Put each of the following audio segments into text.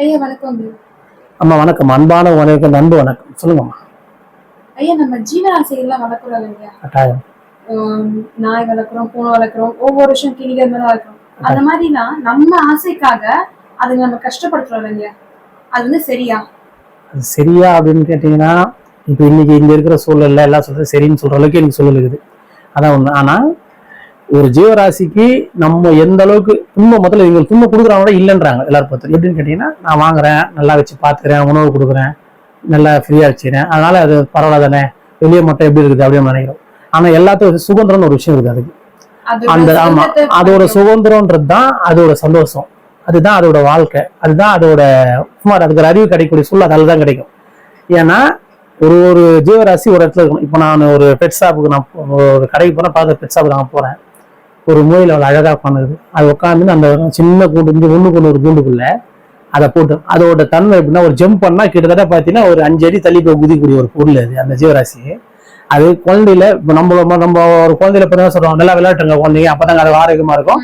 ஐயா வணக்கம். அம்மா வணக்கம். அன்பான வணக்கம் அன்பு வணக்கம். சொல்லுங்கம்மா. ஐயா நம்ம ஜீவராசிகள்லாம் வளர்க்குறோம் இல்லையா? கட்டாயம். நாய் வளர்க்குறோம் பூனை வளர்க்குறோம் ஒவ்வொரு வருஷம் கிளிகள் மேல வளர்க்குறோம். அந்த மாதிரிலாம் நம்ம ஆசைக்காக அதை நம்ம கஷ்டப்படுத்துறோம் இல்லையா? அது வந்து சரியா? அது சரியா அப்படின்னு கேட்டிங்கன்னா இப்போ இன்னைக்கு இங்க இருக்கிற சூழல்ல எல்லாம் சொல்றது சரின்னு சொல்ற அளவுக்கு எனக்கு சூழல் இருக்குது. அதான் ஒண்ணு ஆனா ஒரு ஜீவராசிக்கு நம்ம எந்த அளவுக்கு துன்பம் முதல்ல இவங்க துன்பம் கொடுக்குறவங்க இல்லைன்றாங்க எல்லாரும் பார்த்து. எப்படின்னு கேட்டிங்கன்னா நான் வாங்குறேன் நல்லா வச்சு பார்த்துக்கிறேன் உணவு கொடுக்குறேன் நல்லா ஃப்ரீயாக வச்சுக்கிறேன். அதனால அது பரவாயில்ல தானே வெளியே மட்டும் எப்படி இருக்குது அப்படின்னு நினைக்கிறோம். ஆனா எல்லாத்துக்கும் சுதந்திரம்னு ஒரு விஷயம் இருக்குது அதுக்கு. அந்த ஆமா அதோட சுதந்திரம்ன்றது தான் அதோட சந்தோஷம். அதுதான் அதோட வாழ்க்கை. அதுதான் அதோட சுமார் அதுக்கு ஒரு அறிவு கிடைக்கக்கூடிய சூழல் அதால தான் கிடைக்கும். ஏன்னா ஒரு ஒரு ஜீவராசி ஒரு இடத்துல இருக்கணும். இப்போ நான் ஒரு பெட் ஷாப்புக்கு நான் ஒரு கடைக்கு போனால் பார்க்குற பெட் ஷாப்புக்கு நான் போகிறேன் ஒரு மூலையில் அவ்வளோ அழகாக பண்ணுது. அது உட்காந்து அந்த சின்ன கூண்டு ஒன்றுக்கு ஒன்று ஒரு கூண்டுக்குள்ள அதை போட்டு அதோட தன்மை எப்படின்னா ஒரு ஜம்ப் பண்ணா கிட்டத்தட்ட பார்த்தீங்கன்னா ஒரு அஞ்சு அடி தள்ளி போய் குதிக்கக்கூடிய ஒரு பொருள் அது அந்த ஜீவராசி அது குழந்தையில இப்போ நம்ம நம்ம ஒரு குழந்தையில இப்போ தான் சொல்றோம் நல்லா விளையாட்டுங்க குழந்தைங்க அப்பதான் அது ஆரோக்கியமா இருக்கும்.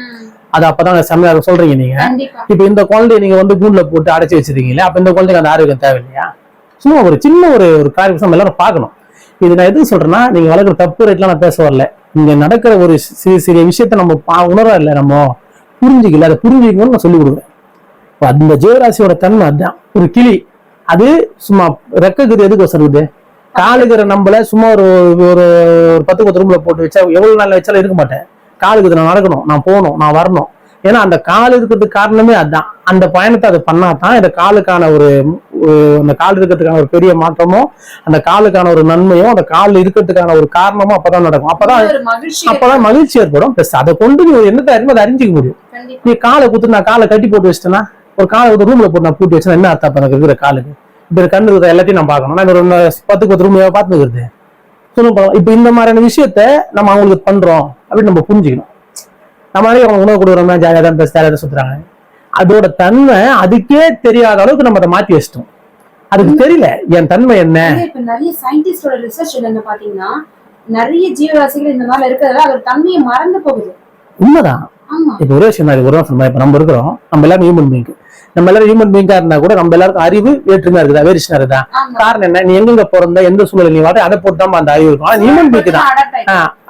அது அப்பதான் செம்மையா சொல்றீங்க நீங்க. கண்டிப்பா. இப்போ இந்த குழந்தைய நீங்க வந்து கூண்டுல போட்டு அடைச்சி வச்சிருக்கீங்களே அப்ப இந்த குழந்தைக்கு அந்த ஆரோக்கியம் தேவையில்லையா? சும்மா ஒரு சின்ன ஒரு ஒரு காரியம் நம்ம எல்லாரும் பார்க்கணும். இது நான் எதுக்கு சொல்றேன்னா நீங்க வளர்க்குற தப்பு ரேட்லாம் நான் பேச வரல. இங்க நடக்கிற ஒரு சிறு சிறிய விஷயத்த நம்ம பா உணர இல்லை நம்ம? புரிஞ்சுக்கல அதை புரிஞ்சுக்கணும்னு நான் சொல்லி கொடுக்குறேன். அந்த ஜீவராசியோட தன்மை அதுதான் ஒரு கிளி. அது சும்மா ரெக்கக்குது எதுக்கு வசருது காலுக்கிற நம்மள சும்மா ஒரு ஒரு ஒரு பத்து பத்து ரூம்ல போட்டு வச்சா எவ்வளவு நாள் வச்சாலும் இருக்க மாட்டேன். காலுக்கு நான் நடக்கணும். நான் போகணும். நான் வரணும். ஏன்னா அந்த கால் இருக்கிறதுக்கு காரணமே அதுதான் அந்த பயணத்தை அது பண்ணாதான் இந்த காலுக்கான ஒரு அந்த கால் இருக்கிறதுக்கான ஒரு பெரிய மாற்றமும் அந்த காலுக்கான ஒரு நன்மையும் அந்த கால் இருக்கிறதுக்கான ஒரு காரணமும் அப்பதான் நடக்கும். அப்பதான் அப்பதான் மகிழ்ச்சி ஏற்படும். பிளஸ் அதை கொண்டு நீ அறிவு அதை அறிஞ்சிக்க முடியும். நீ காலை குத்து நான் காலை கட்டி போட்டு வச்சிட்டேன்னா ஒரு காலை ஒரு ரூம்ல போட்டு நான் பூட்டி வச்சேன்னா என்ன அர்த்தம் அப்ப எனக்கு இருக்கிற காலுக்கு? இப்ப கண்ணு இருக்கிற எல்லாத்தையும் நான் பார்க்கணும். நான் ஒரு பத்துக்கு பத்து ரூம் பார்த்துக்கிறது சொல்லுங்க. இப்ப இந்த மாதிரியான விஷயத்த நம்ம அவங்களுக்கு பண்றோம் அப்படின்னு நம்ம புரிஞ்சுக்கணும். நம்ம மாதிரி அவங்க உணவு கொடுக்குறோம்னா ஜாலியாக தான் பேச ஜாலியாக தான் சுத்துறாங்க. அதோட தன்மை அதுக்கே தெரியாத அளவுக்கு நம்ம அதை மாத்தி வச்சிட்டோம். அதுக்கு தெரியல என் தன்மை என்ன? இப்ப நிறைய சயின்டிஸ்டோட ரிசர்ச் என்னன்னு பாத்தீங்கன்னா நிறைய ஜீவராசிகள் இந்த மாதிரி இருக்கிறதால அதோட தன்மையை மறந்து போகுது. உண்மைதான். ஆமா. இப்போ ஒரே விஷயம் ஒரு தான். இப்ப நம்ம இருக்கிறோம் நம்ம எல்லாரும் ஹியூமன் பீங் நம்ம எல்லாரும் ஹியூமன் பீங்கா இருந்தா கூட நம்ம எல்லாருக்கும் அறிவு வேற்றுமையா இருக்குதா. வேரிஷனா இருக்குதா காரணம் என்ன? நீ எங்கெங்க பிறந்த எந்த சூழல் நீ வாட அதை போட்டு தான் அந்த அறிவு இருக்கும். ஆனா ஹியூமன் பீக்கு தான்.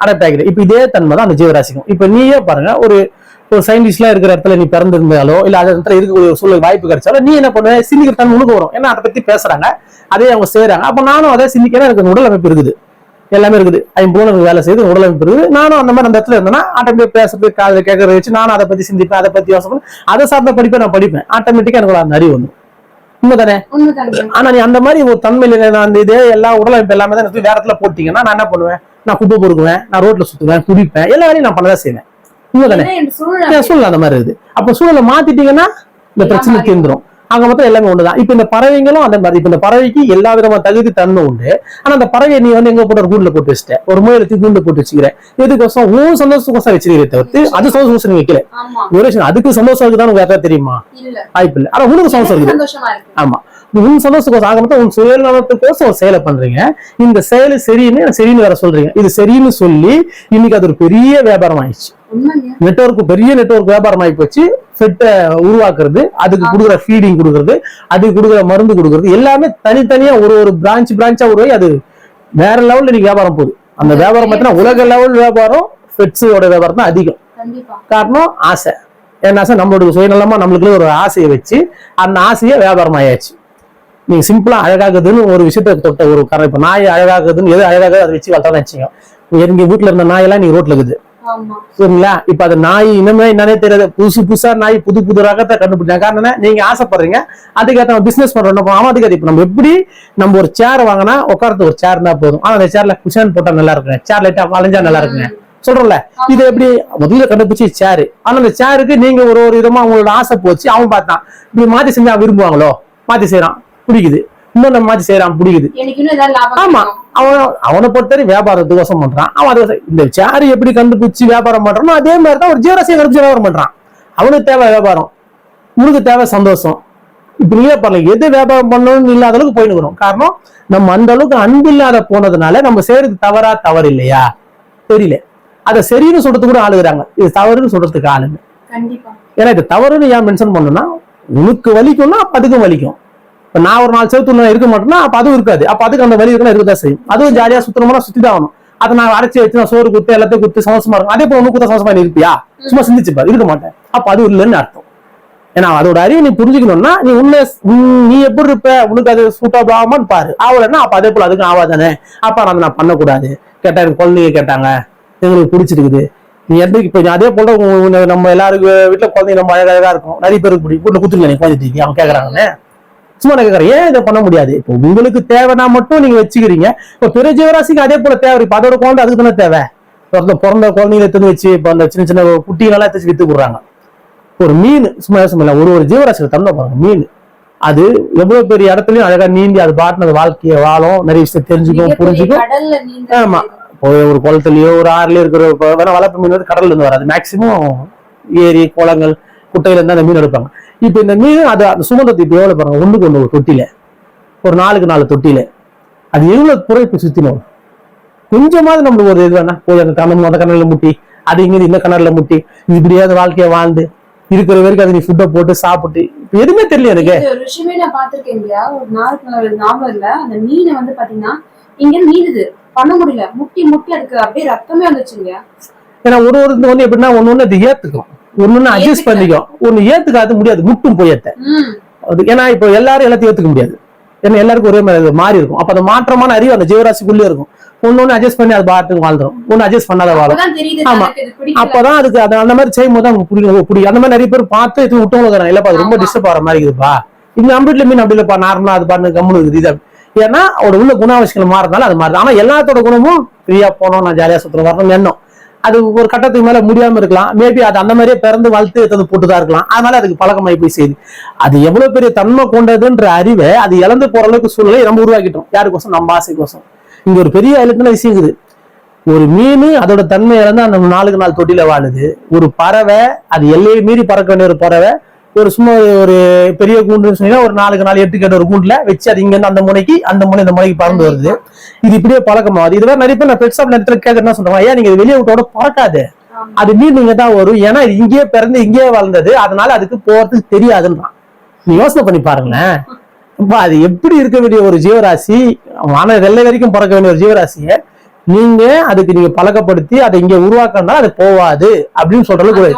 அடாப்ட் ஆகிடுது இப்ப இதே தன்மை தான் அந்த ஜீவராசிக்கும். இப்ப நீயே பாருங்க ஒரு ஒரு சயின்டிஸ்ட்லாம் இருக்கிற இடத்துல நீ பிறந்திருந்தாலோ இல்ல அந்த இடத்துல இருக்கக்கூடிய ஒரு சூழல் வாய்ப்பு கிடைச்சாலோ நீ என்ன பண்ணுவ? சிந்திக்கிற தன்மை உனக்கு வரும். ஏன்னா அதை பத்தி பேசுறாங்க. அதே அவங்க செய்யறாங்க அப்ப நானும் அதை சிந்திக்கிறேன் எனக்கு உடல் அமைப்பு இருக்குது. எல்லாமே இருக்குது. ஐம்பது வேலை செய்து உடல் அமைப்பு இருக்குது நானும் அந்த மாதிரி அந்த இடத்துல இருந்தேன்னா ஆட்டோமேட்டிக் பேசுறது காதுல கேட்கறத வச்சு நானும் அதை பத்தி சிந்திப்பேன் அதை பத்தி யோசனை. அதை சார்ந்த படிப்பை நான் படிப்பேன். ஆட்டோமேட்டிக்கா எனக்கு அந்த அறிவு வந்து உண்மைதானே. ஆனா நீ அந்த மாதிரி ஒரு தன்மையில நான் அந்த இதே எல்லா உடலமைப்பு எல்லாமே தான் வேற இடத்துல போட்டீங்கன்னா நான் என்ன பண்ணுவேன்? நான் குப்பை பொறுக்குவேன் நான் ரோட்ல சுத்துவேன் குடிப்பேன் எல்லா வேலையும் நான் பண்ணதான் செய்வேன். உண்மைதானே? சூழ்நிலை? அந்த மாதிரி இருக்குது. அப்ப சூழலை மாத்திட்டீங்கன்னா இந்த பிரச்சனை. தீர்ந்துரும். ஆக மொத்தம் எல்லாமே ஒண்ணுதான் இப்ப இந்த பறவைங்களும் அந்த மாதிரி. இப்ப இந்த பறவைக்கு எல்லா விதமான தகுதி தன்மை உண்டு. ஆனா அந்த பறவையை நீ வந்து எங்க போட்டு ஒரு கூண்டுல போட்டு வச்சிட்ட? ஒரு முயலத்துக்கு கூண்டுல போட்டு வச்சுக்கிற. எதுக்கோசம் உன் சந்தோஷம் வச்சிருக்கிறே தவிர்த்து அது சந்தோஷம் நீ வைக்கல. ஒரு அதுக்கு சந்தோஷம் இருக்குதான் யாருக்கா தெரியுமா? இல்ல. வாய்ப்பு இல்லை. ஆனா உனக்கு சந்தோஷம் இருக்குது. ஆமா. உன் சந்தோஷத்துக்கோசம் ஆக மொத்தம் உன் சுயநலத்துக்கோசம் ஒரு செயலை பண்றீங்க. இந்த செயல் சரின்னு சரின்னு வேற சொல்றீங்க. இது சரின்னு சொல்லி இன்னைக்கு அது ஒரு பெரிய வியாபாரம் ஆயிடுச்சு. நெட்வொர்க் பெரிய நெட்வொர்க் வியாபாரம் ஆகி போச்சு ஃபெட்டை உருவாக்குறது அதுக்கு கொடுக்குற ஃபீடிங் கொடுக்குறது அதுக்கு கொடுக்குற மருந்து கொடுக்குறது எல்லாமே தனித்தனியா ஒரு ஒரு பிரான்ச் பிரான்ச்சா உருவாகி அது வேற லெவல்ல நீங்க வியாபாரம் போகுது. அந்த வியாபாரம் பார்த்தீங்கன்னா உலக லெவல் வியாபாரம் ஃபெட்ஸோட வியாபாரம் தான் அதிகம். காரணம் ஆசை. என்ன ஆசை நம்மளோட சுயநலமா நம்மளுக்குள்ள ஒரு ஆசையை வச்சு அந்த ஆசையை வியாபாரம் ஆயாச்சு நீங்க சிம்பிளா அழகாகுதுன்னு ஒரு விஷயத்த தொட்ட ஒரு காரணம். இப்ப நாய் அழகாகுதுன்னு எது அழகாகுது அதை வச்சு வளர்த்தா வச்சுங்க எங்க வீட்டுல இருந்த நாயெல்லாம் நீங்க ரோட்ல இருக்குது. சரிங்களா? இப்ப அது நாய் இனிமே என்னன்னே தெரியாது. புதுசு புதுசா நாய் புது புது ரகத்தை கண்டுபிடிச்சாங்க. காரணம்? நீங்க ஆசைப்படுறீங்க. அதுக்கேற்ற பிசினஸ் பண்றோம். ஆமா அதுக்கு இப்ப நம்ம எப்படி நம்ம ஒரு சேர் வாங்கினா உட்காரத்து ஒரு சேர் தான் போதும். ஆனா அந்த சேர்ல குஷன் போட்டா நல்லா இருக்குங்க. சேர் லைட்டா வளைஞ்சா நல்லா இருக்குங்க. சொல்றோம்ல? இது எப்படி? முதல்ல கண்டுபிடிச்சி சேரு ஆனா அந்த சேருக்கு நீங்க ஒரு ஒரு விதமா அவங்களோட ஆசை போச்சு. அவன் பார்த்தான். இப்படி மாத்தி செஞ்சா விரும்புவாங்களோ? மாத்தி செய்யறான். பிடிக்குது இன்னொன்னு மாத்தி செய்யறான் பிடிக்குது. இன்னும் ஆமா. அவன் அவனை பொறுத்தவரை வியாபாரத்துக்கோசம் பண்றான். அவன் அதை இந்த சேர் எப்படி கண்டுபிடிச்சு வியாபாரம் பண்றானோ அதே மாதிரி தான் ஒரு ஜீவராசியை கண்டுபிடிச்சு வியாபாரம் பண்றான். அவனுக்கு தேவை வியாபாரம். உனக்கு தேவை சந்தோஷம். இப்ப நீயே பாருங்க எது வியாபாரம் பண்ணணும்னு இல்லாத அளவுக்கு போயின்னு வரும். காரணம் நம்ம அந்த அளவுக்கு அன்பு இல்லாத போனதுனால நம்ம செய்யறது தவறா தவறு இல்லையா தெரியல. அதை சரின்னு சொல்றதுக்கு கூட ஆளுகிறாங்க. இது தவறுன்னு சொல்றதுக்கு ஆளுங்க. ஏன்னா இது தவறுன்னு ஏன் மென்ஷன் பண்ணணும்னா உனக்கு வலிக்கும்னா அப்ப அதுக்கும் வலிக்கும். இப்ப நான் ஒரு நாலு செவத்து இருக்க மாட்டேன்னா அப்போ அதுவும் இருக்காது. அப்ப அதுக்கு அந்த வழி இருக்குன்னா இருக்கதான் செய்யும்? அதுவும் ஜாலியா சுத்தணும்னா சுத்தி தான் ஆகணும். அதை நான் அரைச்சி வச்சு நான் சோறு குத்து எல்லாத்தையும் குத்து சந்தோஷமா இருக்கும் அதே போல ஒன்று குத்த சந்தோஷமா இருப்பியா? சும்மா சிந்திச்சு பாரு. இருக்க மாட்டேன். அப்ப அது இல்லைன்னு அர்த்தம். ஏன்னா அதோட அறிவு நீ புரிஞ்சுக்கணும்னா நீ உன்னை நீ எப்படி இருப்ப? உனக்கு அது சூட்டபிள் ஆகுமான்னு பாரு. ஆகலைன்னா அப்போ அதே போல அதுக்கும் ஆகாதானே அப்போ அதை நான் பண்ணக்கூடாது. கேட்டா எனக்கு குழந்தைங்க கேட்டாங்க. எங்களுக்கு பிடிச்சிருக்குது. நீ எப்படி இப்போ நீ அதே போல நம்ம எல்லாருக்கும் வீட்டில் குழந்தைங்க நம்ம அழகாக இருக்கும். நிறைய பேருக்கு பிடிக்கும். வீட்டுல குத்துருங்க நீ குழந்தை அவங்க கேக்குறாங்கன்னு. சும்மா நான் கேக்குறேன். ஏன் இதை பண்ண முடியாது? இப்போ உங்களுக்கு தேவைன்னா மட்டும் நீங்க வச்சுக்கிறீங்க. இப்போ பிற ஜீவராசிக்கு அதே போல தேவை. இப்ப அதோட குழந்தை அதுக்கு தானே தேவை? பிறந்த பிறந்த குழந்தைங்களை எடுத்து வச்சு இப்போ அந்த சின்ன சின்ன குட்டிகளெல்லாம் எடுத்து வித்து கொடுறாங்க ஒரு மீன் சும்மா சும்மா ஒரு ஒரு ஜீவராசியில் தந்த பாருங்க. மீன். அது எவ்வளவு பெரிய இடத்துலயும் அழகா நீந்தி அது பாட்டுனது வாழ்க்கையை வாழும். நிறைய விஷயம் தெரிஞ்சுக்கும் புரிஞ்சுக்கும். ஆமா. ஒரு குளத்துலயோ ஒரு ஆறுலயோ இருக்கிற வேணா வளர்ப்பு மீன் வந்து கடல்ல இருந்து வராது. மேக்சிமம் ஏரி குளங்கள் குட்டையில இருந்து அந்த மீன் எடுப்பாங்க. இப்போ இந்த மீன் அது அந்த சுமந்தத்தை இப்போ எவ்வளவு பாருங்க? ஒண்ணுக்கு ஒண்ணு ஒரு தொட்டில ஒரு நாலுக்கு நாலு தொட்டில அது எவ்வளவு குறைப்பு சுத்தினோம்? கொஞ்சமாவது நம்மளுக்கு ஒரு இது வேணா. போய் அந்த கண்ணு அந்த கண்ணல முட்டி அது இங்க இந்த கண்ணல முட்டி இப்படியாவது வாழ்க்கைய வாழ்ந்து இருக்கிற வரைக்கும் அது நீ ஃபுட்டை போட்டு சாப்பிட்டு இப்ப எதுவுமே தெரியல எனக்கு. ஒரு விஷயமே நான் பாத்திருக்கேன் இல்லையா? ஒரு நாளுக்கு நாவல்ல அந்த மீனை வந்து பாத்தீங்கன்னா இங்க மீனுது. பண்ண முடியல. முட்டி முட்டி அதுக்கு அப்படியே ரத்தமே வந்துச்சு இல்லையா? ஏன்னா ஒரு ஒரு வந்து எப்படின்னா ஒண்ணு ஒண்ணு அது ஏத்துக்கும். ஒண்ணு அட்ஜஸ்ட். பண்ணிக்கும் ஒண்ணு ஏத்துக்காது முடியாது. முட்டும் போயத்த அது ஏன்னா இப்போ எல்லாரும் எல்லாத்தையும் ஏத்துக்க முடியாது. ஏன்னா எல்லாருக்கும் ஒரே மாதிரி மாறி இருக்கும். அப்ப அந்த மாற்றமான அறிவு அந்த ஜீவராசிக்குள்ளே இருக்கும். ஒண்ணு அட்ஜஸ்ட் பண்ணி அது பாட்டுக்கு வாழ்ந்துரும். ஒண்ணு அட்ஜஸ்ட் பண்ணாத வாழும். ஆமா. அப்பதான் அதுக்கு அது அந்த மாதிரி செய்யும் போது பிடிக்கும் ஓ, பிடிக்கும் அந்த மாதிரி நிறைய பேர் பார்த்து இது விட்டவங்க இல்லப்பா அது ரொம்ப. டிஸ்டர்ப் ஆகிற மாதிரி இருக்குதுப்பா. இந்த அம்பிட்ல மீன் அப்படி இல்லப்பா. நார்மலா அது பாருங்க கம்முனு இருக்குது. இது. ஏன்னா அவரோட உள்ள குணாவசியங்கள் மாறதுனால அது மாறுது. ஆனா எல்லாத்தோட குணமும் ஃப்ரீயா போனோம். நான் ஜாலியா சுத்தணும் வரணும் எண்ணம். அது ஒரு கட்டத்துக்கு மேல முடியாம இருக்கலாம். மேபி அது அந்த மாதிரியே பிறந்து வளர்த்து எடுத்து போட்டுதான் இருக்கலாம். அதனால அதுக்கு பழக்கமாயி போய் செய்யுது அது எவ்வளவு பெரிய தன்மை கொண்டதுன்ற அறிவை அது இழந்து போற அளவுக்கு சூழ்நிலை நம்ம உருவாக்கிட்டோம். யாருக்கோசம்? நம்ம ஆசைக்கோசம். இங்க ஒரு பெரிய எழுத்துன விஷயம் இருக்குது ஒரு மீன் அதோட தன்மை இழந்து அந்த நாளுக்கு நாள் தொட்டில வாழுது. ஒரு பறவை அது எல்லையை மீறி பறக்க வேண்டிய ஒரு பறவை ஒரு சும்மா ஒரு- பெரிய கூண்டுன்னு சொன்னீங்கன்னா ஒரு நாளுக்கு நாள் எட்டு கேட்ட ஒரு கூண்டுல வச்சு அது இங்க இருந்து அந்த முனைக்கு அந்த முனை இந்த முனைக்கு பறந்து வருது. இது இப்படியே பழக்கமாகுது இதுவே நிறைய பேர் நான் பெட் ஷாப் நேரத்துல கேட்க என்ன சொல்றாங்க ஐயா நீங்க வெளியே விட்டோட பறக்காது. அது மீன் இங்க தான் வரும். ஏன்னா இது இங்கேயே பிறந்து இங்கேயே வளர்ந்தது. அதனால அதுக்கு போறதுக்கு தெரியாதுன்றான். நீ யோசனை பண்ணி பாருங்களேன். அது எப்படி இருக்க வேண்டிய ஒரு ஜீவராசி? வான வெள்ளை வரைக்கும் பிறக்க வேண்டிய ஒரு ஜீவராசியை. நீங்க அதுக்கு நீங்க பழக்கப்படுத்தி அதை இங்க உருவாக்கணும்னா அது போவாது அப்படின்னு சொல்ற அளவுக்கு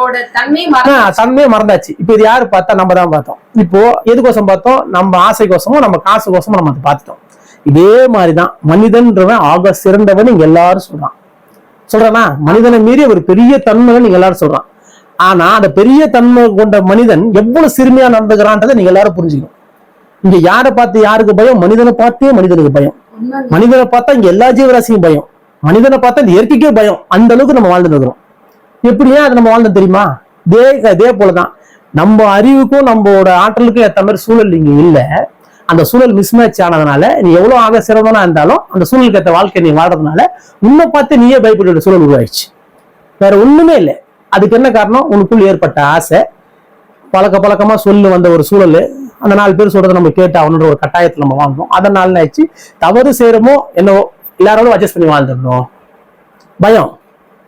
தன்மையே மறந்தாச்சு. இப்போ இது யாரு பார்த்தா நம்ம தான் பார்த்தோம். இப்போ எதுக்கோசம் பார்த்தோம்? நம்ம ஆசைக்கோசமும் நம்ம காசுக்கோசமும் நம்ம அதை பார்த்துட்டோம். இதே மாதிரிதான் மனிதன்றவன் ஆக சிறந்தவன் இங்க எல்லாரும் சொல்றான். சொல்றானா? மனிதனை மீறி ஒரு பெரிய தன்மைகள் நீங்க எல்லாரும் சொல்றான். ஆனா அந்த பெரிய தன்மை கொண்ட மனிதன் எவ்வளவு சிறுமையா நடந்துக்கிறான்றதை நீங்க எல்லாரும் புரிஞ்சுக்கணும். இங்க யாரை பார்த்து யாருக்கு பயம்? மனிதனை பார்த்தே மனிதனுக்கு பயம். மனிதனை பார்த்தா இங்க எல்லா ஜீவராசியும் பயம். மனிதனை பார்த்தா இந்த இயற்கைக்கே பயம். அந்த அளவுக்கு நம்ம வாழ்ந்துட்டு இருக்கிறோம். எப்படி ஏன் அது நம்ம வாழ்ந்தோம் தெரியுமா? இதே இதே போலதான். நம்ம அறிவுக்கும் நம்மளோட ஆற்றலுக்கும் ஏற்ற மாதிரி சூழல் இங்க இல்லை. அந்த சூழல் மிஸ்மேட்ச் ஆனதுனால நீ எவ்வளவு ஆக சிறந்தனா இருந்தாலும் அந்த சூழலுக்கு ஏற்ற வாழ்க்கை நீ வாழ்றதுனால உன்னை பார்த்து நீயே பயப்படுற சூழல் உருவாயிடுச்சு. வேற ஒண்ணுமே இல்லை. அதுக்கு என்ன காரணம்? உனக்குள் ஏற்பட்ட ஆசை. பழக்க பழக்கமா சொல்லு வந்த ஒரு சூழல். அந்த நாலு பேர் சொல்றதை நம்ம கேட்டு அவனோட ஒரு கட்டாயத்தை நம்ம வாங்கணும் அதனால ஆச்சு தவறு செய்யறமோ என்னவோ எல்லாரோடும் அட்ஜஸ்ட் பண்ணி வாழ்ந்துடணும் பயம்.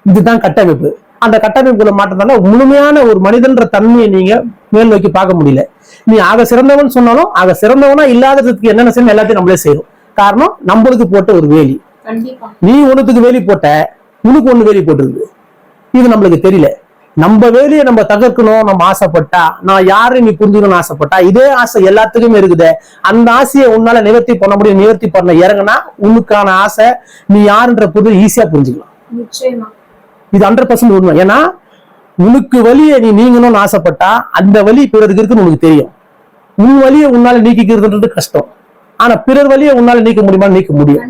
இதுதான் கட்டமைப்பு. அந்த கட்டமைப்புல மாற்றத்தால முழுமையான ஒரு மனிதன்ற தன்மையை நீங்க மேல் நோக்கி பார்க்க முடியல. நீ ஆக சிறந்தவன் சொன்னாலும் ஆக சிறந்தவனா இல்லாததுக்கு என்னென்ன செய்யணும் எல்லாத்தையும் நம்மளே செய்யறோம் காரணம் நம்மளுக்கு போட்ட ஒரு வேலி. நீ ஒண்ணுத்துக்கு வேலி போட்ட உனக்கு ஒண்ணு வேலி போட்டிருக்கு. இது நம்மளுக்கு தெரியல. நம்ம வேலையை நம்ம தகர்க்கணும் நம்ம ஆசைப்பட்டா நான் யாரு நீ புரிஞ்சுக்கணும்னு ஆசைப்பட்டா இதே ஆசை எல்லாத்துக்குமே இருக்குது. அந்த ஆசையை உன்னால நிவர்த்தி பண்ண முடியும் நிவர்த்தி பண்ண இறங்குனா உனக்கான ஆசை நீ யாருன்ற புரிதல் ஈஸியா புரிஞ்சுக்கலாம். இது ஹண்ட்ரட் பர்சன்ட் உண்மை. ஏன்னா உனக்கு வலியை நீ நீங்கணும்னு ஆசைப்பட்டா அந்த வலி பிறருக்கு இருக்குன்னு உனக்கு தெரியும். உன் வலியை உன்னால நீக்கிக்கிறதுன்றது கஷ்டம். ஆனா பிறர் வலியை உன்னால நீக்க முடியுமா நீக்க முடியும்.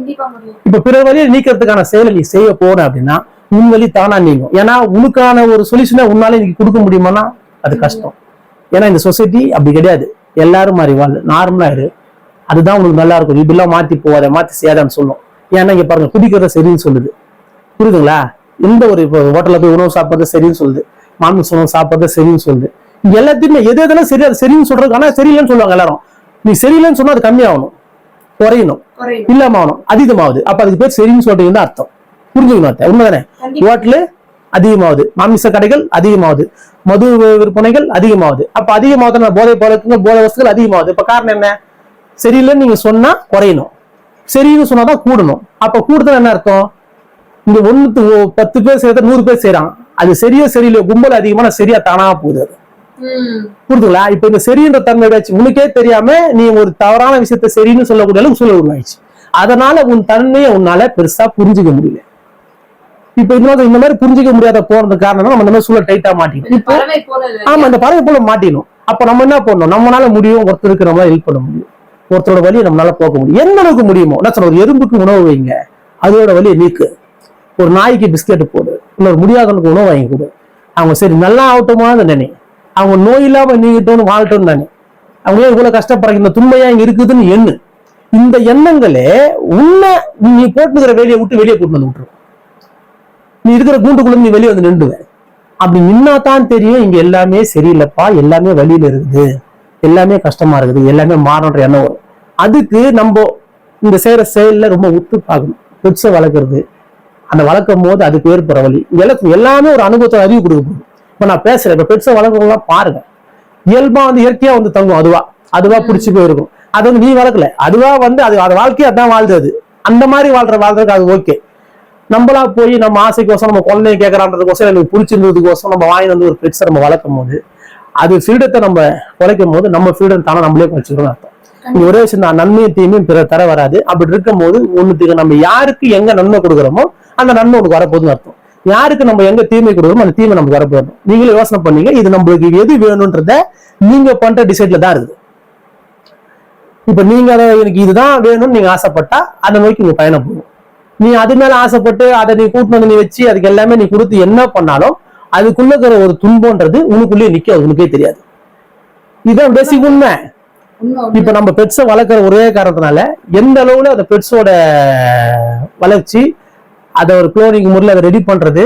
இப்ப பிறர் வழியை நீக்கிறதுக்கான செயலை நீ செய்ய போன அப்படின்னா உன் வழி தானா நீங்கும். ஏன்னா உனக்கான ஒரு சொல்யூஷனை உன்னால நீ கொடுக்க முடியுமானா அது கஷ்டம். ஏன்னா இந்த சொசைட்டி அப்படி கிடையாது. எல்லாரும் மாறி வாழ் நார்மலா இரு. அதுதான் உனக்கு நல்லா இருக்கும். இப்படிலாம் மாத்தி போவாத மாத்தி செய்யாதான்னு சொல்லும். ஏன்னா இங்க பாருங்க குடிக்கிறத சரின்னு சொல்லுது. புரியுதுங்களா? எந்த ஒரு இப்போ ஹோட்டல்ல போய் உணவு சாப்பிட்றது சரின்னு சொல்லுது. மாமிஸ் உணவு சாப்பிட்றது சரின்னு சொல்லுது. இது எல்லாத்தையுமே எது எதெல்லாம் சரி அது சரின்னு சொல்றது ஆனா சரியில்லைன்னு சொல்லுவாங்க எல்லாரும். நீ சரியில்லைன்னு சொன்னா அது கம்மியாகணும். குறையணும். இல்லாம ஆகணும். அதீதமாகுது அப்ப அதுக்கு பேர் சரின்னு சொல்றீங்கன்னு அர்த்தம். புரிஞ்சுக்கணும் அத்தை. உண்மைதானே? ஹோட்டலு அதிகமாகுது. மாமிச கடைகள் அதிகமாகுது. மது விற்பனைகள் அதிகமாகுது. அப்ப அதிகமாகுது போதை பழக்கங்கள் போதை வசதிகள் அதிகமாகுது. இப்ப காரணம் என்ன? சரியில்லைன்னு நீங்க சொன்னா குறையணும். சரின்னு சொன்னாதான் கூடணும். அப்ப கூடுதல் என்ன அர்த்தம்? இங்க ஒண்ணுத்து ஒ- பத்து பேர் செய்யறத நூறு பேர் செய்யறான் அது சரியா சரியில்லையோ கும்பல் அதிகமான சரியா தானா போகுது அது. புரிதுங்களா இப்ப இந்த சரின்ற தன்மை வச்சு உனக்கே தெரியாம நீ ஒரு தவறான விஷயத்த சரின்னு சொல்லக்கூடிய அளவுக்கு சூழல் உருவாயிடுச்சு. அதனால உன் தன்மையை உன்னால பெருசா புரிஞ்சுக்க முடியல. இப்ப இன்னொரு இந்த மாதிரி புரிஞ்சுக்க முடியாத போறதுக்கு காரணம் நம்ம இந்த மாதிரி சூழல் டைட்டா இப்போ இல்ல. ஆமா இந்த பறவை போல மாட்டிக்கணும். அப்ப நம்ம என்ன பண்ணணும்? நம்மளால முடியும் ஒருத்தருக்கு நம்மளால ஹெல்ப் பண்ண முடியும். ஒருத்தரோட வழியை நம்மளால போக்க முடியும். எந்த அளவுக்கு முடியுமோ என்ன சொல்ற ஒரு எறும்புக்கு உணவு வைங்க. அதோட வழியை நீக்கு. ஒரு நாய்க்கு பிஸ்கெட் போடு. இன்னொரு முடியாதவனுக்கு உணவு வாங்கி கொடு. அவங்க சரி நல்லா ஆகட்டுமான்னு நினை. அவங்க நோய் இல்லாம நீங்கட்டும்னு வாழட்டும்னு நினை. அவங்க ஏன் இவ்வளவு கஷ்டப்படுறாங்க? இந்த துன்பையா இங்க இருக்குதுன்னு எண்ணு. இந்த எண்ணங்களே உன்னை நீ போட்டுக்கிற வேலையை விட்டு வெளியே கூட்டு வந்து விட்டுரும். நீ இருக்கிற கூண்டுக்குள்ள நீ வெளியே வந்து நின்றுவேன் அப்படி நின்னா தான் தெரியும் இங்க எல்லாமே சரியில்லைப்பா எல்லாமே வழியில இருக்குது. எல்லாமே கஷ்டமா இருக்குது எல்லாமே மாறணுன்ற எண்ணம் வரும். அதுக்கு நம்ம இந்த செய்யற செயல்ல ரொம்ப உத்து பார்க்கணும் பெட்ஸை வளர்க்குறது. அந்த வளர்க்கும் போது அதுக்கு ஏற்படுற வழி. எல்லாத்துக்கும் எல்லாமே ஒரு அனுபவத்தை அறிவு கொடுக்க போகுது. இப்ப நான் பேசுறேன் இப்ப பெட்ஸை வளர்க்குறவங்களாம் பாருங்க. இயல்பா வந்து இயற்கையா வந்து தங்கும் அதுவா. அதுவா பிடிச்சி போயிருக்கும். அது வந்து நீ வளர்க்கல. அதுவா வந்து அது அது வாழ்க்கையை அதான் வாழ்ந்தது. அந்த மாதிரி வாழ்ற வாழ்றதுக்கு அது ஓகே நம்மளா போய் நம்ம ஆசைக்கோசம் நம்ம குழந்தைய கேட்கறான்றதுக்கோசம் எனக்கு பிடிச்சிருந்ததுக்கோசம் நம்ம வாங்கி வந்து ஒரு பெட்ஸை நம்ம வளர்க்கும் போது அது ஃப்ரீடத்தை நம்ம குறைக்கும் போது நம்ம ஃப்ரீடம் தானே நம்மளே குறைச்சிக்கணும் அர்த்தம். இங்க ஒரே விஷயம் தான் நன்மையும் தீமையும் பிற தர வராது. அப்படி இருக்கும் போது ஒண்ணுத்துக்கு நம்ம யாருக்கு எங்க நன்மை கொடுக்குறோமோ அந்த நன்மை உனக்கு வரப்போகுதுன்னு அர்த்தம். யாருக்கு நம்ம எங்க தீமை கொடுக்குறோமோ அந்த தீமை நமக்கு வரப்போகுது. நீங்களும் யோசனை பண்ணீங்க இது நம்மளுக்கு எது வேணும்ன்றத நீங்க பண்ற டிசைட்ல தான் இருக்குது. இப்ப நீங்க எனக்கு இதுதான் வேணும்னு நீங்க ஆசைப்பட்டா அதை நோக்கி நீங்க பயணம் போகும் நீ அது மேல ஆசைப்பட்டு அதை நீ வந்து நீ வச்சு அதுக்கு எல்லாமே நீ கொடுத்து என்ன பண்ணாலும் அதுக்குள்ள இருக்கிற ஒரு துன்பம்ன்றது உனக்குள்ளேயே நிக்க உனக்கே தெரியாது. இதுதான் பேசிக் உண்மை. இப்ப நம்ம பெட்ஸை வளர்க்குற ஒரே காரணத்தினால எந்த அளவுல அந்த பெட்ஸோட வளர்ச்சி அதை ஒரு குளோனிங் முறையில் அதை ரெடி பண்றது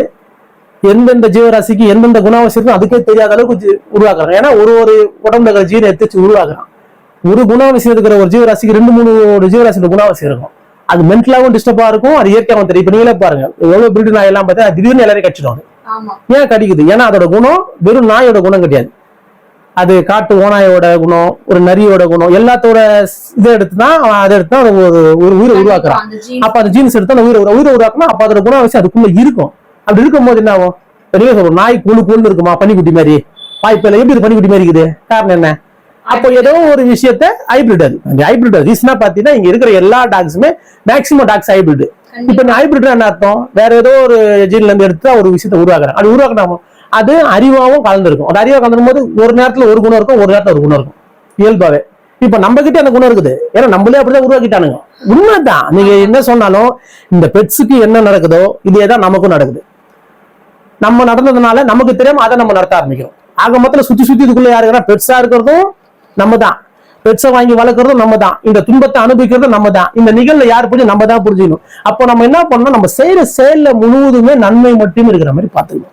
எந்தெந்த ஜீவராசிக்கு எந்தெந்த குணாவசி இருக்கோ அதுக்கே தெரியாத அளவுக்கு உருவாக்குறாங்க. ஏன்னா ஒரு ஒரு உடம்புல இருக்கிற ஜீனை எடுத்து உருவாக்குறான். ஒரு குணாவசி இருக்கிற ஒரு ஜீவராசிக்கு ரெண்டு மூணு ஒரு ஜீவராசியோட குணாவசி இருக்கும். அது மென்டலாகவும் டிஸ்டர்பா இருக்கும் அது இயற்கையாகவும் தெரியும். இப்ப நீங்களே பாருங்க எவ்வளவு பிரீடு நாய் எல்லாம் பார்த்தா திடீர்னு எல்லாரையும் கடிச்சிடும். ஏன் கடிக்குது? ஏன்னா அதோட குணம் வெறும் நாயோட குணம் கிடையாது. அது காட்டு ஓநாயோட குணம் ஒரு நரியோட குணம் எல்லாத்தோட இதை எடுத்து தான் அவன் அதை எடுத்து தான் ஒரு ஒரு உயிரை உருவாக்குறான். அப்ப அந்த ஜீன்ஸ் எடுத்து அந்த உயிரை உயிரை உருவாக்கணும் அப்ப அதோட குணாவசியம் அதுக்குள்ள இருக்கும். அப்படி இருக்கும்போது என்ன ஆகும்? பெரிய நாய் குழு குழு இருக்குமா? பனிக்குட்டி மாதிரி. வாய்ப்பில்லை எப்படி இது பனிக்குட்டி மாதிரி இருக்குது? காரணம் என்ன? அப்போ ஏதோ ஒரு விஷயத்த ஹைபிரிட் அது. அந்த ஹைபிரிட் ரீசனா பாத்தீங்கன்னா இங்க இருக்கிற எல்லா டாக்ஸுமே மேக்ஸிமம் டாக்ஸ் ஹைபிரிட் இப்ப இந்த ஹைபிரிட் என்ன அர்த்தம்? வேற ஏதோ ஒரு ஜீன்ல இருந்து எடுத்து ஒரு விஷயத்தை உருவாக்குறாங்க. அது உருவாக்கணும் அது அறிவாவும் கலந்துருக்கும். அது அறிவா கலந்துரும் போது ஒரு நேரத்துல ஒரு குணம் இருக்கும் ஒரு நேரத்துல ஒரு குணம் இருக்கும். இயல்பாவே. இப்ப நம்ம கிட்ட அந்த குணம் இருக்குது. ஏன்னா நம்மளே அப்படிதான் உருவாக்கிட்டானுங்க. உண்மைதான். நீங்க என்ன சொன்னாலும் இந்த பெட்ஸுக்கு என்ன நடக்குதோ இதே தான் நமக்கும் நடக்குது. நம்ம நடந்ததுனால நமக்கு தெரியாம அதை நம்ம நடத்த ஆரம்பிக்கிறோம். ஆக மொத்தத்துல சுத்தி சுத்தி இதுக்குள்ள யாருக்குன்னா பெட்ஸா இருக்கிறதும் நம்ம தான் பெட்ஸை வாங்கி வளர்க்கறதும் நம்ம தான் இந்த துன்பத்தை அனுபவிக்கிறதும் நம்ம தான் இந்த நிகழ்ல யார் புரிஞ்சு நம்ம தான் புரிஞ்சுக்கணும். அப்போ நம்ம என்ன பண்ணணும்? நம்ம செய்யற செயல்ல முழுவதுமே நன்மை மட்டும் இருக்கிற மாதிரி பார்த்துக்கணும்.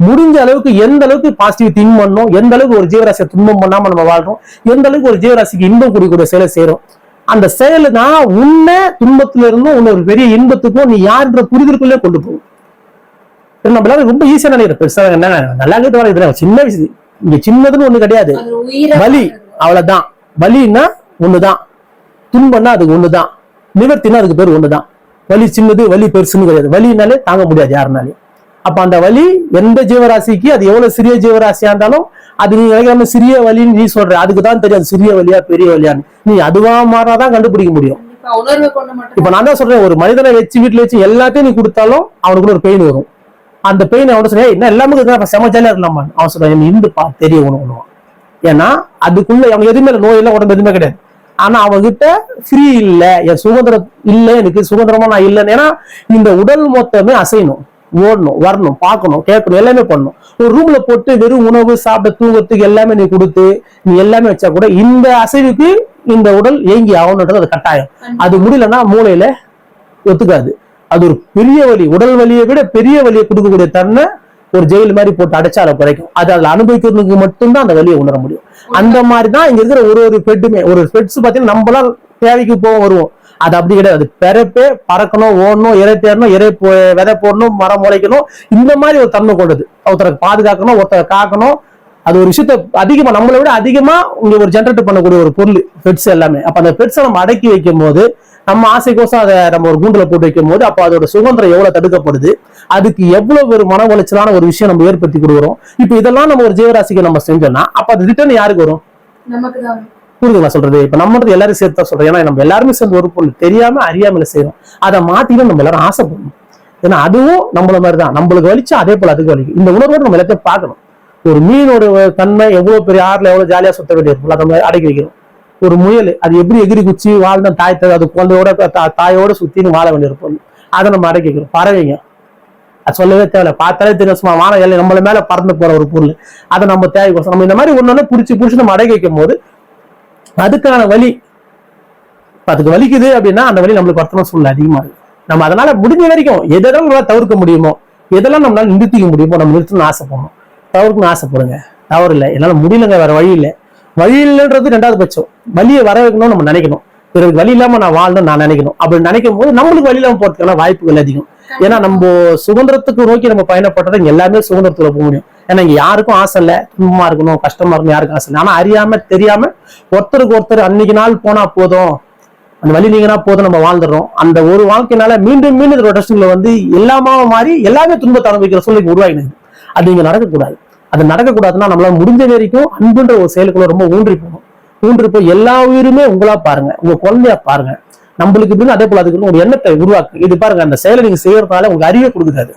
முடிஞ்ச அளவுக்கு எந்த அளவுக்கு பாசிட்டிவ் திங்க் பண்ணணும்? எந்த அளவுக்கு ஒரு ஜீவராசியை துன்பம் பண்ணாம நம்ம வாழ்றோம்? எந்த அளவுக்கு ஒரு ஜீவராசிக்கு இன்பம் கொடுக்கக்கூடிய செயலை செய்யறோம் அந்த செயல் தான் உன்னை துன்பத்துல இருந்தும் உன்னை ஒரு பெரிய இன்பத்துக்கும் நீ யாருன்ற புரிதலுக்குள்ளே கொண்டு போகும். நம்ம எல்லாரும் ரொம்ப ஈஸியா நினைக்கிறோம். பெருசா என்ன? நல்லா கேட்டு வர சின்ன விஷயம். இங்க சின்னதுன்னு ஒண்ணு கிடையாது. வலி. அவ்வளவுதான். வலின்னா ஒண்ணுதான். துன்பம்னா அதுக்கு ஒண்ணுதான். நிவர்த்தினா அதுக்கு பேர் ஒண்ணுதான். வலி சின்னது வலி பெருசுன்னு கிடையாது. வலினாலே தாங்க முடியாது யாருனாலையும் அப்ப அந்த வலி எந்த ஜீவராசிக்கு அது எவ்வளவு சிறிய ஜீவராசியா இருந்தாலும் அது நீ நினைக்காம சிறிய வலின்னு நீ சொல்ற. அதுக்கு தான் தெரியும் அது சிறிய வலியா பெரிய வலியான்னு. நீ அதுவா மாறாதான் கண்டுபிடிக்க முடியும். இப்ப நான் தான் சொல்றேன் ஒரு மனிதனை வச்சு வீட்டுல வச்சு எல்லாத்தையும் நீ கொடுத்தாலும் அவனுக்கு ஒரு பெயின் வரும். அந்த பெயின் அவன் சொல்ல என்ன எல்லாமே செம ஜாலியா இருக்கலாமா அவன் சொல்றான் நீ இருந்துப்பா தெரிய உணவு. ஏன்னா அதுக்குள்ள அவன் எதுவுமே இல்லை நோய் இல்லை உடம்பு எதுவுமே கிடையாது. ஆனா அவன்கிட்ட ஃப்ரீ இல்ல என் சுதந்திரம் இல்ல எனக்கு சுதந்திரமா நான் இல்லைன்னு. ஏன்னா இந்த உடல் மொத்தமே அசையணும். ஓடணும் வரணும் பார்க்கணும் கேட்கணும் எல்லாமே பண்ணணும். ஒரு ரூம்ல போட்டு வெறும் உணவு சாப்பிட தூங்கத்துக்கு எல்லாமே நீ கொடுத்து நீ எல்லாமே வச்சா கூட இந்த அசைவுக்கு இந்த உடல் ஏங்கி ஆகணுன்றது அது கட்டாயம். அது முடியலன்னா மூளையில ஒத்துக்காது. அது ஒரு பெரிய வலி. உடல் வலியை விட பெரிய வலியை கொடுக்கக்கூடிய தன்மை ஒரு ஜெயில் மாதிரி போட்டு அடைச்சால அதை குறைக்கும். அது அதில் அனுபவிக்கிறதுக்கு மட்டும்தான் அந்த வழியை உணர முடியும். அந்த மாதிரி தான் இங்க இருக்கிற ஒரு ஒரு பெட்டுமே ஒரு பெட்ஸ் பார்த்தீங்கன்னா நம்மளாம் தேவைக்கு போக வருவோம். அது அப்படி கிடையாது. பிறப்பே பறக்கணும் ஓடணும் இறை தேடணும் இறை விதை போடணும் மரம் முளைக்கணும். இந்த மாதிரி ஒரு தன்மை கொண்டது. ஒருத்தரை பாதுகாக்கணும் ஒருத்தரை காக்கணும். அது ஒரு விஷயத்த அதிகமா நம்மளை விட அதிகமா இங்க ஒரு ஜென்ரேட் பண்ணக்கூடிய ஒரு பொருள் பெட்ஸ் எல்லாமே. அப்ப அந்த பெட்ஸை நம்ம அடக்கி வைக்கும் போது நம்ம ஆசைக்கோசம் அதை நம்ம ஒரு கூண்டுல போட்டு வைக்கும் போது அப்ப அதோட சுதந்திரம் எவ்வளவு தடுக்கப்படுது? அதுக்கு எவ்வளவு ஒரு மன உளைச்சலான ஒரு விஷயம் நம்ம ஏற்படுத்தி கொடுக்குறோம்? இப்ப இதெல்லாம் நம்ம ஒரு ஜீவராசிக்கு நம்ம செஞ்சோம்னா அப்ப அது ரிட்டர்ன் யாருக்கு வரும்? புரியுதுங்களா சொல்றது? இப்ப நம்மளது எல்லாரும் சேர்த்து தான் சொல்றேன் ஏன்னா நம்ம எல்லாருமே சேர்ந்து ஒரு பொருள் தெரியாம அறியாமல செய்யறோம் அதை மாத்திட்டு நம்ம எல்லாரும் ஆசைப்படணும் ஏன்னா அதுவும் நம்மள மாதிரி தான் நம்மளுக்கு வலிச்சா அதே போல அதுக்கு வலிக்கும். இந்த உணர்வோடு நம்ம எல்லாத்தையும் பார்க்கணும். ஒரு மீனோட தன்மை எவ்வளவு பெரிய ஆறுல எவ்வளவு ஜாலியா சுத்த வேண்டியிருக்கும் அதை நம்ம அடக்கி வைக்கிறோம் ஒரு முயல் அது எப்படி எகிரி குச்சி வாழ்ந்த தாய் தா- அது குழந்தையோட தாயோட சுத்தின்னு வாழ வேண்டியிருப்போம் அதை நம்ம அடக்கிக்கிறோம் பறவைங்க. அது சொல்லவே தேவையில்ல. பார்த்தாலே தெரியும். சும்மா வானம் எல்லை நம்மள மேல பறந்து போற ஒரு பொருள். அதை நம்ம தேவைக்கோசம் நம்ம இந்த மாதிரி ஒண்ணு புடிச்சு புடிச்சு நம்ம அடக்கி வைக்கும் போது அதுக்கான வலி அதுக்கு வலிக்குது அப்படின்னா அந்த வழி நம்மளுக்கு வர்த்தன சூழ்நிலை அதிகமா இருக்கு நம்ம அதனால முடிஞ்ச வரைக்கும் எதெல்லாம் நம்மளால தவிர்க்க முடியுமோ எதெல்லாம் நம்மளால நிறுத்திக்க முடியுமோ நம்ம நிறுத்தணும்னு ஆசைப்படணும் தவிர்க்கணும்னு ஆசைப்படுங்க. தவறு இல்லை. என்னால முடியலங்க. வேற வழி இல்லை. வழி இல்லைன்றது ரெண்டாவது பட்சம். வலியை வர வைக்கணும்னு நம்ம நினைக்கணும். பிறகு வழி இல்லாம நான் வாழணும் நான் நினைக்கணும். அப்படி நினைக்கும் போது நம்மளுக்கு வழி இல்லாம போறதுக்கான வாய்ப்புகள் அதிகம். ஏன்னா நம்ம சுதந்திரத்துக்கு நோக்கி நம்ம பயணப்பட்டதை இங்க எல்லாமே சுதந்திரத்துல போக முடியும். ஏன்னா இங்க யாருக்கும் ஆசை இல்ல. துன்பமா இருக்கணும் கஷ்டமா இருக்கணும் யாருக்கும் ஆசை இல்லை. ஆனா அறியாம தெரியாம ஒருத்தருக்கு ஒருத்தர் அன்னைக்கு நாள் போனா போதும். அந்த வழி நீங்கன்னா போதும் நம்ம வாழ்ந்துடுறோம். அந்த ஒரு வாழ்க்கையினால மீண்டும் மீண்டும் இந்த ரொட்டேஷன்ல வந்து எல்லாமா மாறி எல்லாமே துன்பத்தை அனுபவிக்கிற சூழ்நிலை உருவாகினது. அது இங்க நடக்கக்கூடாது. அது நடக்கக்கூடாதுன்னா நம்மளால முடிஞ்ச வரைக்கும் அன்புன்ற ஒரு செயலுக்குள்ள ரொம்ப ஊன்றி போகணும். ஊன்றி போய் எல்லா உயிருமே உங்களா பாருங்க. உங்க குழந்தையா பாருங்க. நம்மளுக்கு இப்படின்னு அதே போல அதுக்கு ஒரு எண்ணத்தை உருவாக்கு. இது பாருங்க அந்த செயலை நீங்க செய்யறதுனால உங்களுக்கு அறிவே கொடுக்குது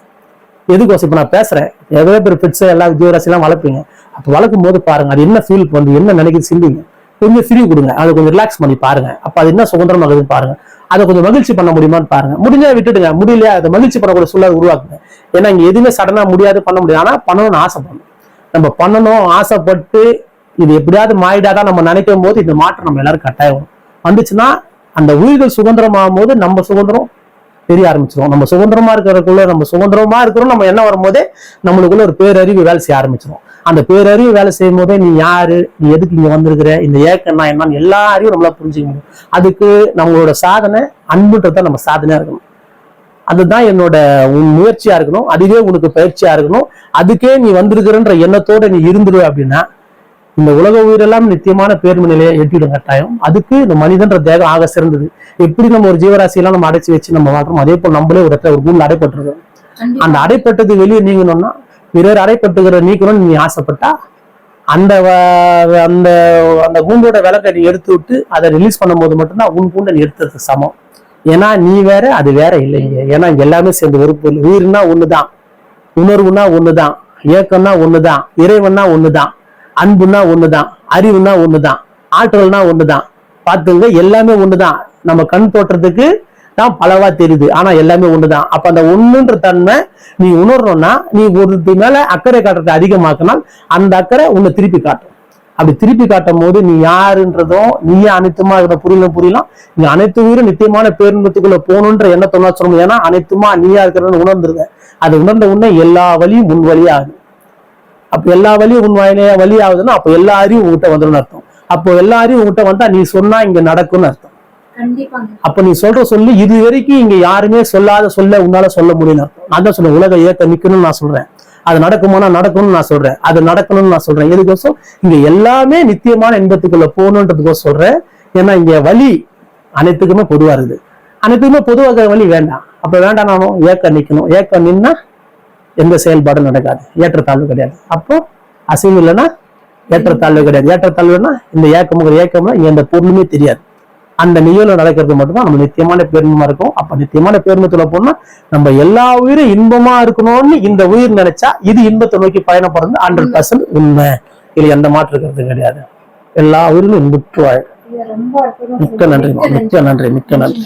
எதுக்கோசம் இப்ப நான் பேசுறேன். எவ்வளவு பேர் பிட்ஸ் எல்லாம் ஜீவராசி எல்லாம் வளர்ப்பீங்க. அப்ப வளர்க்கும் போது பாருங்க அது என்ன ஃபீல் வந்து என்ன நினைக்குது சிந்திங்க. கொஞ்சம் ஃப்ரீ கொடுங்க. அதை கொஞ்சம் ரிலாக்ஸ் பண்ணி பாருங்க. அப்ப அது என்ன சுதந்திரம் ஆகுதுன்னு பாருங்க. அதை கொஞ்சம் மகிழ்ச்சி பண்ண முடியுமான்னு பாருங்க. முடிஞ்சா விட்டுடுங்க. முடியலையா? அதை மகிழ்ச்சி பண்ணக்கூடிய சூழலை உருவாக்குங்க. ஏன்னா இங்க எதுவுமே சடனா முடியாது பண்ண முடியாது. ஆனா பண்ணணும்னு ஆசைப்படணும் நம்ம பண்ணணும் ஆசைப்பட்டு இது எப்படியாவது மாறிடாதான் நம்ம நினைக்கும் போது இந்த மாற்றம் நம்ம எல்லாரும் கட்டாயம் வந்துச்சுன்னா அந்த உயிர்கள் சுதந்திரம் ஆகும்போது நம்ம சுதந்திரம் தெரிய ஆரம்பிச்சிரும். நம்ம சுதந்திரமா இருக்கிறதுக்குள்ள நம்ம சுதந்திரமா இருக்கிறோம் நம்ம என்ன வரும்போதே நம்மளுக்குள்ள ஒரு பேரறிவு வேலை செய்ய ஆரம்பிச்சிடும் அந்த பேரறிவு வேலை செய்யும் போதே நீ யாரு? நீ எதுக்கு இங்க வந்திருக்கிற? இந்த ஏக்கம்னா என்னன்னு எல்லா அறிவும் நம்மளால புரிஞ்சுக்க முடியும். அதுக்கு நம்மளோட சாதனை அன்புன்றது தான் நம்ம சாதனையா இருக்கணும். அதுதான் என்னோட உன் முயற்சியா இருக்கணும். அதுவே உனக்கு பயிற்சியா இருக்கணும். அதுக்கே நீ வந்திருக்கிறன்ற எண்ணத்தோட நீ இருந்துரு அப்படின்னா இந்த உலக உயிரெல்லாம் நித்தியமான பேர்ம நிலையை எட்டிடும் கட்டாயம். அதுக்கு இந்த மனிதன்ற தேகம் ஆக சிறந்தது. எப்படி நம்ம ஒரு ஜீவராசியெல்லாம் நம்ம அடைச்சு வச்சு நம்ம வாழ்றோம் அதே போல் நம்மளே ஒரு இடத்துல ஒரு கூண்டு அடைப்பட்டிருக்கோம். அந்த அடைப்பட்டது வெளியே நீங்கணும்னா பிறர் அடைப்பட்டுகிற நீக்கணும்னு நீ ஆசைப்பட்டா அந்த அந்த அந்த கூண்டோட விளக்கை நீ எடுத்து விட்டு அதை ரிலீஸ் பண்ணும்போது மட்டும்தான் உன் கூண்டை நீ எடுத்தது சமம். ஏன்னா நீ வேற அது வேற இல்லைங்க. ஏன்னா எல்லாமே சேர்ந்து ஒரு பொருள். உயிர்னா ஒண்ணுதான். உணர்வுனா ஒண்ணுதான். ஏக்கம்னா ஒண்ணுதான். இறைவன்னா ஒண்ணுதான். அன்புனா ஒண்ணுதான். அறிவுனா ஒண்ணுதான். ஆற்றல்னா ஒண்ணுதான். பார்த்துங்க எல்லாமே ஒண்ணுதான். நம்ம கண் தோற்றத்துக்கு தான் பலவா தெரியுது. ஆனா எல்லாமே ஒண்ணுதான். அப்ப அந்த ஒண்ணுன்ற தன்மை நீ உணர்றோம்னா நீ ஒரு மேல அக்கறை காட்டுறதை அதிகமாக்கினால் அந்த அக்கறை உன்னை திருப்பி காட்டும். அப்படி திருப்பி காட்டும் போது நீ யாருன்றதும் நீயே அனைத்துமா இருக்கிற புரியல புரியலாம். நீ அனைத்து உயிரும் நித்தியமான பேருந்தத்துக்குள்ள போகணுன்ற எண்ணத்தொன்னா சொல்லணும். ஏன்னா அனைத்துமா நீயா இருக்கிறன்னு உணர்ந்துருங்க அது உணர்ந்த உடனே எல்லா வழியும் உன் வழியாகுது அப்ப எல்லா வழியும் உன் வழியா வழி ஆகுதுன்னா அப்போ எல்லா அறிவும் உங்ககிட்ட வந்துடும் அர்த்தம். அப்போ எல்லா அறிவும் உங்ககிட்ட வந்தா நீ சொன்னா இங்க நடக்கும்னு அர்த்தம். அப்ப நீ சொல்ற சொல்லி இது வரைக்கும் இங்க யாருமே சொல்லாத சொல்ல உன்னால சொல்ல அர்த்தம். நான் தான் சொல்றேன் உலக இயக்க நிக்கணும்னு நான் சொல்றேன். அது நடக்குமானா நடக்கும்னு நான் சொல்றேன். அது நடக்கணும்னு நான் சொல்றேன். எதுக்கோசம்? இங்க எல்லாமே நித்தியமான இன்பத்துக்குள்ள போகணுன்றதுக்கோசம் சொல்றேன். ஏன்னா இங்க வழி அனைத்துக்குமே பொதுவா இருக்குது. அனைத்துக்குமே பொதுவாக வழி வேண்டாம். அப்ப வேண்டாம் நானும் ஏக்க நிக்கணும். ஏக்க நின்னா எந்த செயல்பாடும் நடக்காது. ஏற்றத்தாழ்வு கிடையாது. அப்போ அசைவு இல்லைன்னா ஏற்றத்தாழ்வு கிடையாது. ஏற்றத்தாழ்வுன்னா இந்த ஏக்கம் ஏக்கம்னா எந்த பொருளுமே தெரியாது. அந்த நிகழ்வு நடக்கிறது மட்டும்தான். நம்ம நித்தியமான பேருந்தமா இருக்கும். அப்ப நித்தியமான பேருந்தத்துல போனா நம்ம எல்லா உயிரும் இன்பமா இருக்கணும்னு இந்த உயிர் நினைச்சா இது இன்பத்தை நோக்கி பயணப்படுறது ஹண்ட்ரட் பர்சன்ட் உண்மை. இதுல எந்த மாற்று இருக்கிறது கிடையாது. எல்லா உயிரிலும் இன்புற்று மிக்க நன்றி மிக்க நன்றி மிக்க நன்றி.